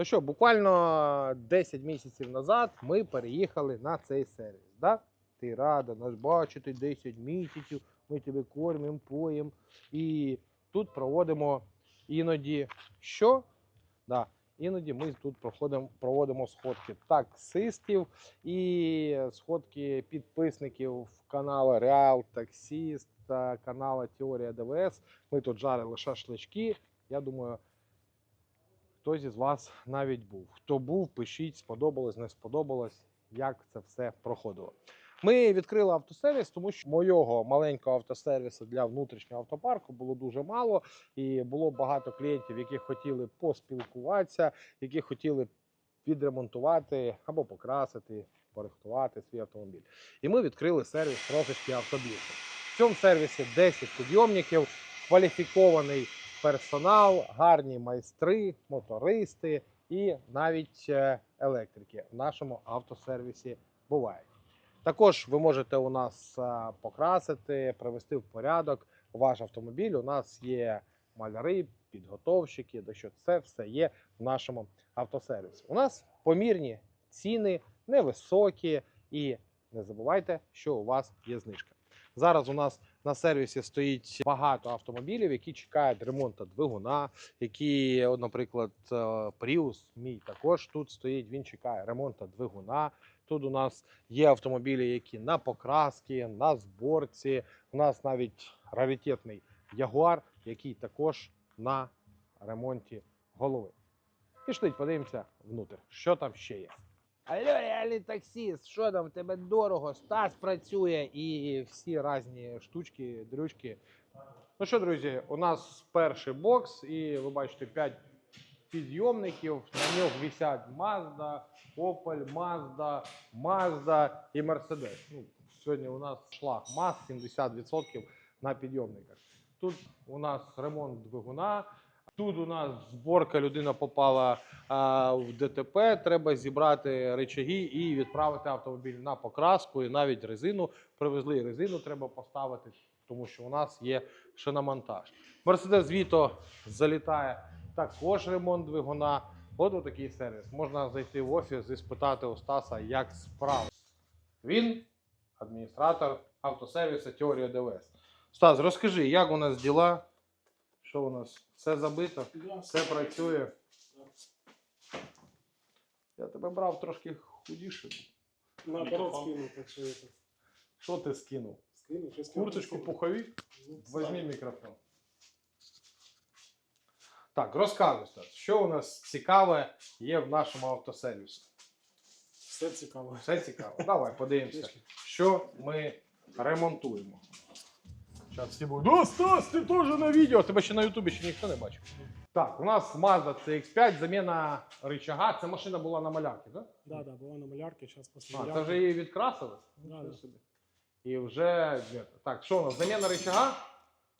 Ну що, буквально 10 місяців назад ми переїхали на цей сервіс. Да? Ти рада нас бачити 10 місяців, ми тебе кормимо, поїмо. І тут проводимо іноді що? Да, іноді ми тут проходимо, проводимо сходки таксистів і сходки підписників каналу Реал Таксіст та каналу Теорія ДВС. Ми тут жарили шашлички. Я думаю, хтось із вас навіть був. Хто був, пишіть, сподобалось, не сподобалось, як це все проходило. Ми відкрили автосервіс, тому що мого маленького автосервісу для внутрішнього автопарку було дуже мало, і було багато клієнтів, які хотіли поспілкуватися, які хотіли підремонтувати або покрасити, порихтувати свій автомобіль. І ми відкрили сервіс трошечки автобільше. В цьому сервісі 10 підйомників, кваліфікований персонал, гарні майстри, мотористи і навіть е, електрики в нашому автосервісі бувають. Також ви можете у нас е, покрасити, привести в порядок ваш автомобіль. У нас є маляри, підготовщики, де що це все є в нашому автосервісі. У нас помірні ціни, невисокі, і не забувайте, що у вас є знижка. Зараз у нас на сервісі стоїть багато автомобілів, які чекають ремонту двигуна, які, наприклад, е, Prius, мій також тут стоїть. Він чекає ремонту двигуна. Тут у нас є автомобілі, які на покраски, на зборці. У нас навіть раритетний Ягуар, який також на ремонті голови. Пішли, подивимося внутрь, що там ще є. Алло, реальний таксіст, що там тебе дорого, Стас працює і всі різні штучки, дрючки. Ну що, друзі, у нас перший бокс, і ви бачите 5 підйомників. На нього висять Mazda, Opel, Mazda, Mazda і Mercedes. Ну, сьогодні у нас шлаг МАЗ 70% на підйомниках. Тут у нас ремонт двигуна. Тут у нас зборка, людина попала а, в ДТП. Треба зібрати речаги і відправити автомобіль на покраску. І навіть резину привезли. і Резину треба поставити, тому що у нас є шиномонтаж. Мерседес Віто залітає також ремонт двигуна. От такий сервіс. Можна зайти в офіс і спитати у Стаса, як справи. Він адміністратор автосервісу Теорія ДВС. Стас, розкажи, як у нас діла? Що у нас? Все забито, все працює. Я тебе брав трошки худіше. Наоборот скину, так что это. Що ти скинув? Скину, сейчас Курточку пуховик? Ну, Возьми мікрофон. Так, розказуй, Стас, що у нас цікаве є в нашому автосервісі? Все цікаво. Все цікаво. Давай подивимося, що ми ремонтуємо. Зараз всі будуть. Да, Стас, ти теж на відео. Тебе ще на Ютубі ще ніхто не бачив. Так, у нас Mazda CX5, заміна рычага. Це машина була на малярці, так? Да, да, была на малярке, сейчас после А, це малярки. вже її відкрасили? Да, Нічого да. собі. І вже. де то? Так, що у нас? Заміна рычага,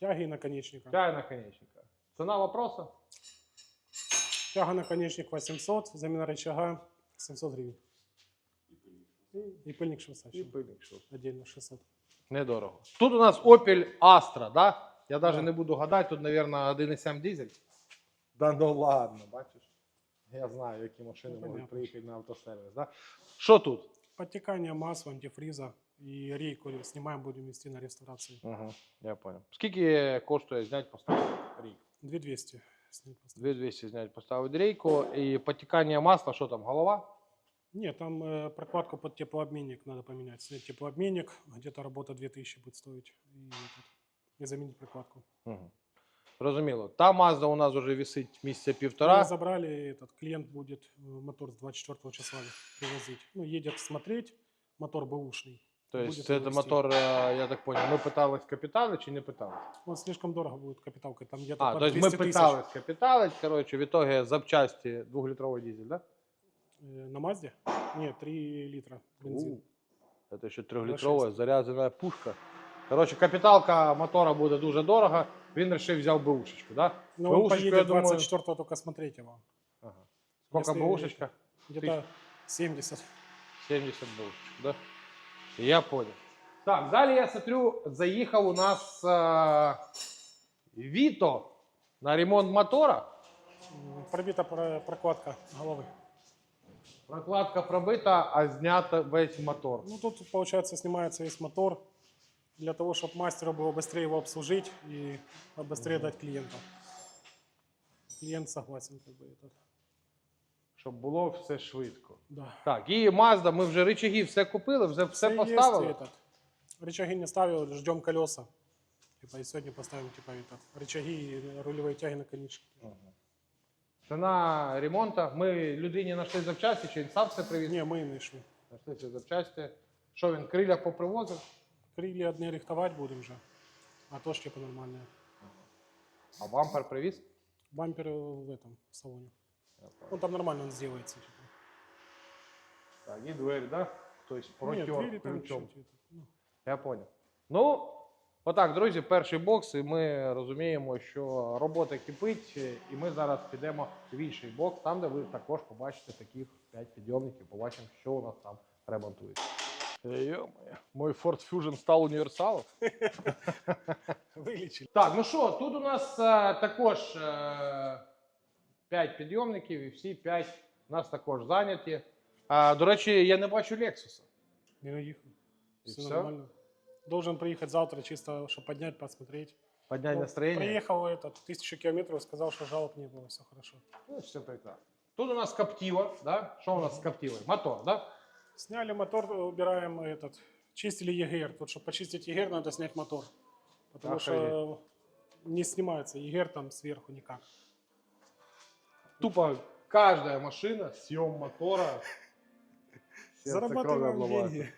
Тяги и наконечника. тяга наконечника. Ціна вопроса? Тяга наконечник 800, замена рычага 700 гривен. И пыльник І швейцарский. пильник, що Отдельно 600. Недорого. Тут у нас Opel Astra, да? Я навіть Да. не буду гадати, тут, мабуть, 1,7 дизель. Да ну ладно, бачиш. Я знаю, які машини Ну, можуть понятно. приїхати на автосервіс. Да? Що тут? Подтекание масла, антифриза и рейку снимаем, будем вести на реставрацию. Угу, я понял. Скільки коштує зняти поставити рейку? 2200 снять поставить. 2200 зняти поставити рейку. І потікання масла, що там, голова? Нет, там э, прокладку под теплообменник надо поменять. Снять теплообменник, где-то работа 2000 будет стоить. И, этот, и заменить прокладку. Угу. Зрозуміло. Та Mazda у нас вже висить місяця Мы півтора. забрали, этот клиент будет э, мотор с 24 числа привозить. Ну, едет смотреть, мотор бэушный. Тобто буде це привезти. мотор, е, я так понял, ми питались капітали чи не питали? Он слишком дорого будет капиталкой, там где-то А, под тобто 200 ми тысяч. питались капітали, коротше, в итоге запчасті двохлітровий дизель, да? Э, На Мазде? Нет, 3 литра бензин. У, Це ще трьохлітрова 2,6. заряджена пушка. Коротше, капіталка мотора буде дуже дорого. Він вирішив взяв бушечку, да? Но он бэушечку, я поедет думаю- 24 только смотреть его. Ага. Сколько Если бушечка? Где-то 70. 70 бушечок, да? Я понял. Так, далі я смотрю, заїхав у нас е, Віто на ремонт мотора. М, Пробита про- прокладка головы. Прокладка пробита, а знято весь мотор. Ну, тут, получается, снимается весь мотор для того, чтобы мастеру было быстрее его обслужить и быстрее дать клиенту. Клиент согласен, как бы, этот. Щоб було все швидко. Да. Так, і Mazda, ми вже рычаги все купили, вже все Всё поставили. есть этот. Рычаги не ставил, ждем колеса. Типа, и сегодня поставим, типа, этот, рычаги и рулевые тяги на конечки. Ціна ремонту. Ми людині знайшли запчасті, чи він сам все привіз? Не, мы нашли. Знайшли ці запчасті. Що він крилля попривозив? Крылья одни рихтовать будем же. А то ж типа нормальные. А бампер привіз? Бамперы в этом в салоне. Ну там нормально он сделается. Типа. Так, і двері, да? Тобто Нет, протер двери там ключом. чуть-чуть, ну, Я понял. Ну, отак, друзі, перший бокс, і ми розуміємо, що робота кипить, і ми зараз підемо в інший бокс, там, де ви також побачите таких 5 підйомників, побачимо, що у нас там ремонтується. Йо-моє, мой Ford Fusion став універсалом. Вылечили. Так, ну що, тут у нас е, також е, 5 підйомників, і всі 5 у нас також зайняті. А, до речі, я не бачу Lexus. Не наехал. И Все всё? нормально. Должен приехать завтра, чисто, чтобы поднять, посмотреть. Поднять Ну, настроєння. Приехал этот, тысячу километров, сказал, что жалоб не было, все хорошо. Ну, все прекрасно. Тут у нас коптива, да? Что у нас с коптивой? Мотор, да? Сняли мотор, убираем этот, чистили ЕГР. Тут, чтобы почистить ЕГР, надо снять мотор. Потому что не снимается ЕГР там сверху никак. Тупо каждая машина, съем мотора. Зарабатываем деньги.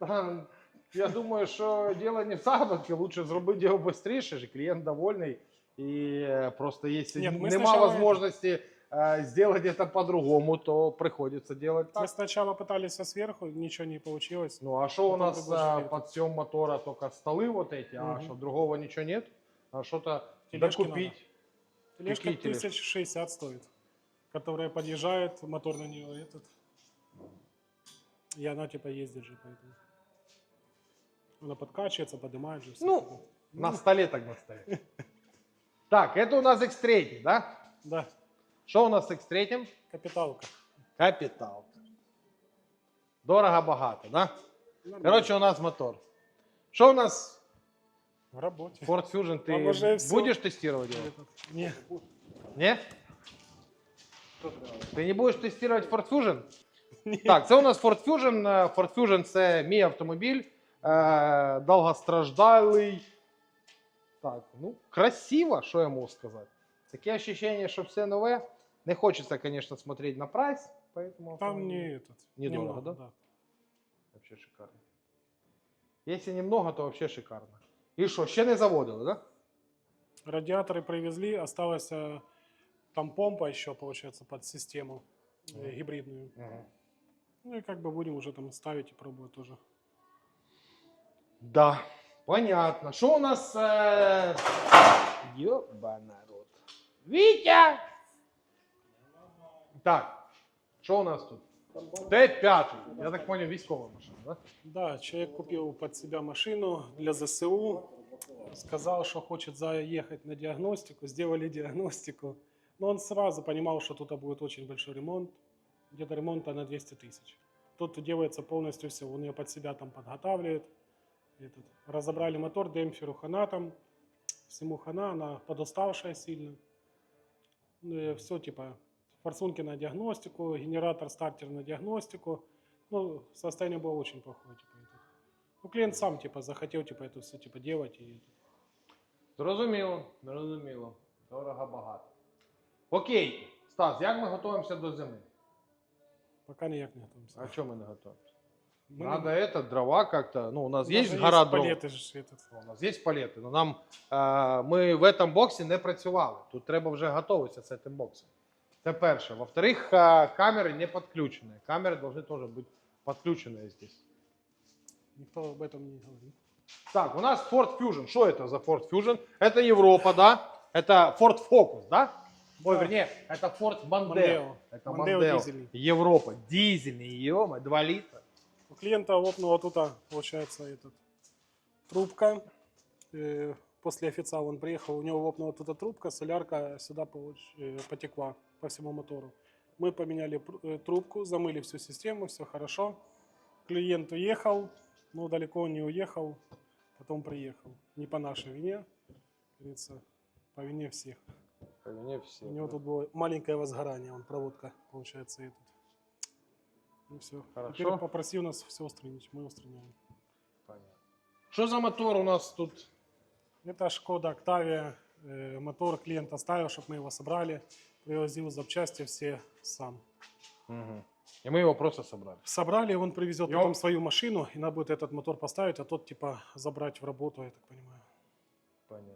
Та, Я думаю, що діло не в заробітку, лучше зробити його швидше, ж клієнт довольний. І е, просто якщо Ні, ми нема спочатку можливості е, зробити це по-другому, то приходиться робити Мы так. сначала пытались со сверху, ничего не получилось. Ну а що у Потім нас предложили е, під съем мотора тільки столи вот эти, а Мгм. що другого нічого нет? А що-то Тележки докупить. Тележка Какие тележки? 1060 стоит, которая подъезжает, мотор на нее этот. И она типа ездит же, поэтому. Она подкачивается, поднимает же. всё Ну, такое. На столі так на столі. Так, це у нас X3, да? Да, Що у нас з X3? капиталка. Капітал. Дорого багато, да? Нормально. Коротше, у нас мотор. Що у нас в работе. Ford Fusion? Ти Там уже всё. будеш тестувати його? Этот, Не, Ні? Ти не будеш тестувати Ford Fusion? Так, це у нас Ford Fusion. Е, Ford Fusion це мій автомобіль. Е, довгостраждалий. Так, ну, красиво, що я можу сказати. Таке ощущение, що все нове. Не хочеться, звісно, смотреть на прайс. Поэтому там не этот. Недорого, немного, да? да? Вообще шикарно. Если немного, то вообще шикарно. І що, ще не заводили, да? Радиаторы привезли, осталась э, там помпа еще, получается, под систему э, Мгм. гибридную. Ну и как бы будем уже там ставить и пробовать тоже. Да, понятно. Що у нас? Е... Йоба народ. Вітя! Так, що у нас тут? Т5. Я так понял, військова машина, да? Да, человек купил под себя машину для ЗСУ, сказал, что хочет заехать на диагностику, сделали диагностику. Но он сразу понимал, что тут будет очень большой ремонт, где-то ремонта на 200 тысяч. Тут делается полностью все, он ее под себя там подготавливает. Этот. Разобрали мотор, демпферу хана там, всему хана, она подуставшая сильно. все типа форсунки на диагностику, генератор, стартер на диагностику. Ну, состояние было очень плохое, типа, это. Ну, клиент сам, типа, захотел, типа, это все, типа, делать, и Зрозуміло, зрозуміло. Дорого багато. Окей, Стас, як ми готуємося до зими? пока никак не готовимся. А чому ми не готуємося? Мы Надо не- это, дрова как-то. Ну, у нас у есть же гора дров. палеты же этот. У нас є палети, але нам е, ми в цьому боксі не працювали. Тут треба вже готуватися з цим боксом. Це перше. Во-вторых, е, камери не підключені. Камери повинні теж бути підключені здесь. Никто об этом не говорит. Так, у нас Ford Fusion. Что это за Ford Fusion? Это Европа, да? Это Ford Focus, да? Ой, Да. вернее, это Ford Mondeo. Mondeo. Это Mondeo Mondeo. дизельный. Европа. Дизельный, ё 2 литра. У клиента лопнула тут, а, получается, этот, трубка. Э, после официала он приехал, у него лопнула тут трубка, солярка сюда э, потекла по всему мотору. Мы поменяли э, трубку, замыли всю систему, все хорошо. Клиент уехал, но далеко он не уехал, потом приехал. Не по нашей вине, говорится, по вине всех. По вині всі. У него тут было маленькое возгорание, он проводка, получается, и тут. Ну все. Хорошо. Теперь попросил нас все устранить, мы устраняем. Понятно. Що за мотор у нас тут? Это Шкода Octavia. э, Мотор клиент оставил, чтобы мы его собрали. Привозил запчасти все сам. Угу. І ми його просто собрали. Собрали, он привезет Ё- потом свою машину, и надо будет этот мотор поставить, а тот типа забрать в работу, я так понимаю. Понятно.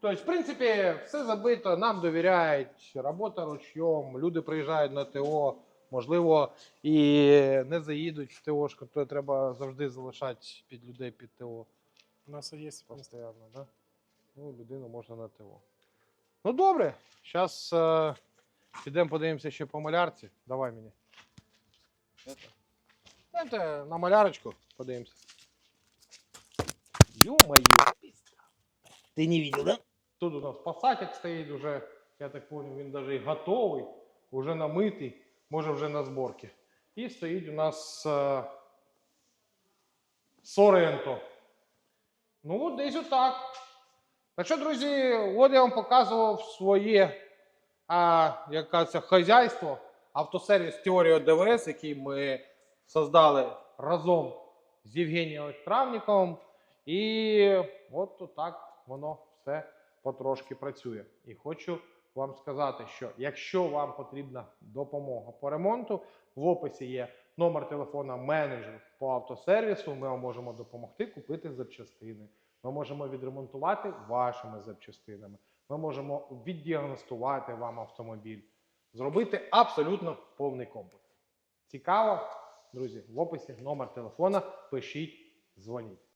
Тобто, в принципі, все забито, нам довіряють, робота ручйом, люди приїжджають на ТО, можливо, і не заїдуть в ТОшку, то треба завжди залишати під людей під ТО. У нас есть место. Постоянно, да? Ну, людину можна на ТО. Ну, добре. Зараз е, підемо подивимося ще по малярці. Давай мені. Это. Знаєте, на малярочку подивимося. Ё-моё. Ты не видел, да? Тут у нас пасатик стоїть уже, я так понял, він даже і готовий, уже намитий, може вже на зборці. І стоїть у нас е, Соренто. Ну, десь отак. Так що, друзі, от я вам показував своє а, як кажеться, хазяйство, автосервіс Теорія ДВС, який ми создали разом з Євгенієм Травніковим. І от так воно все потрошки працює. І хочу вам сказати, що якщо вам потрібна допомога по ремонту, в описі є номер телефона менеджер по автосервісу. Ми вам можемо допомогти купити запчастини. Ми можемо відремонтувати вашими запчастинами. Ми можемо віддіагностувати вам автомобіль, зробити абсолютно повний комплекс. Цікаво, друзі, в описі номер телефона. Пишіть, дзвоніть.